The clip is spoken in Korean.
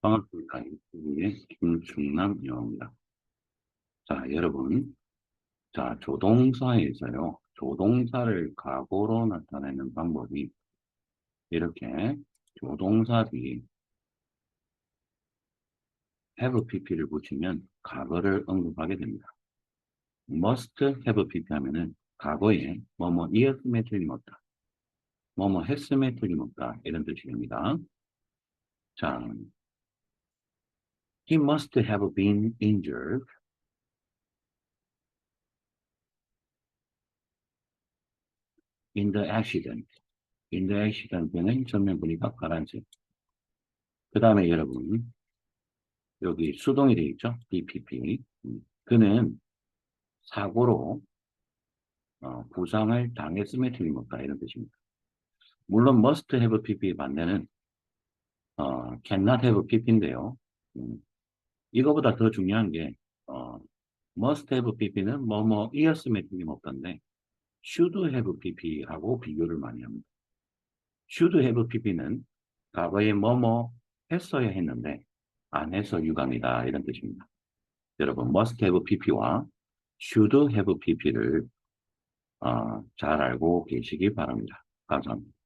반갑습니다. 유튜브의 김충남 영입니다. 자, 여러분. 자, 조동사에서요. 조동사를 과거로 나타내는 방법이 이렇게 조동사 뒤에 have pp를 붙이면 과거를 언급하게 됩니다. must have pp 하면은 과거에 뭐뭐 이었음에 틀림없다. 뭐뭐 했음에 틀림없다. 이런 뜻입니다. 자, he must have been injured in the accident. in the accident는 전면 보니까 파란색. 그 다음에 여러분, 여기 수동이 되어 있죠? DPP. 음, 그는 사고로 어, 부상을 당했음에 틀림없다. 이런 뜻입니다. 물론 must have pp의 반대는 어, cannot have pp인데요. 음, 이거보다 더 중요한 게 어, must have pp는 뭐뭐 이었음에 틀림없던데 should have pp하고 비교를 많이 합니다. should have pp는 과거에 뭐뭐 했어야 했는데 안 해서 유감이다 이런 뜻입니다. 여러분 must have pp와 should have pp를 어, 잘 알고 계시기 바랍니다. 감사합니다.